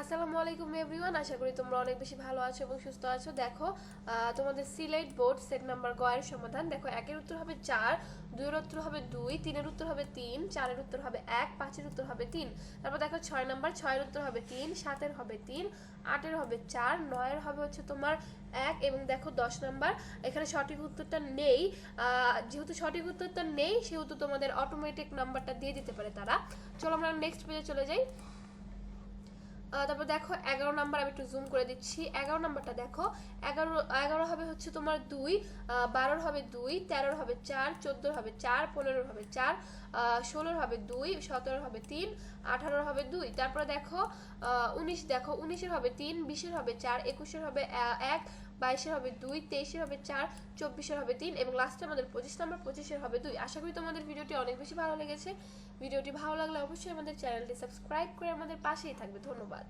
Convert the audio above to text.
আসসালামু আলাইকুম এভরিওয়ান, আশা করি তোমরা অনেক বেশি ভালো আছো এবং সুস্থ আছো। দেখো তোমাদের সিলেট বোর্ড সেট নাম্বার গয়ের সমাধান। দেখো, একের উত্তর হবে চার, দুইয়ের উত্তর হবে দুই, তিনের উত্তর হবে তিন, চারের উত্তর হবে এক, পাঁচের উত্তর হবে তিন। তারপর দেখো, ছয় নাম্বার, ছয়ের উত্তর হবে তিন, সাতের হবে তিন, আটের হবে চার, নয়ের হবে হচ্ছে তোমার এক এবং দেখো, দশ নাম্বার, এখানে সঠিক উত্তরটা নেই। যেহেতু সঠিক উত্তরটা নেই, সেহেতু তোমাদের অটোমেটিক নাম্বারটা দিয়ে দিতে পারে তারা। চলো আমরা নেক্সট পেজে চলে যাই। তারপর দেখো এগারো নাম্বার আমি একটু জুম করে দিচ্ছি। এগারো নাম্বারটা দেখো, এগারো এগারো হবে হচ্ছে তোমার দুই বারোর হবে দুই, তেরোর হবে চার, চোদ্দোর হবে চার, পনেরোর হবে চার। ষোলোর হবে দুই, সতেরোর হবে তিন, আঠারোর হবে দুই। তারপরে দেখো উনিশ, দেখো, উনিশের হবে তিন, বিশের হবে চার, একুশের হবে এক, বাইশের হবে দুই, তেইশের হবে চার, চব্বিশের হবে তিন এবং লাস্টে আমাদের পঁচিশ নম্বর পঁচিশের হবে দুই। আশা করি তোমাদের ভিডিওটি অনেক বেশি ভালো লেগেছে। ভিডিওটি ভালো লাগলে অবশ্যই আমাদের চ্যানেলটি সাবস্ক্রাইব করে আমাদের পাশেই থাকবে। ধন্যবাদ।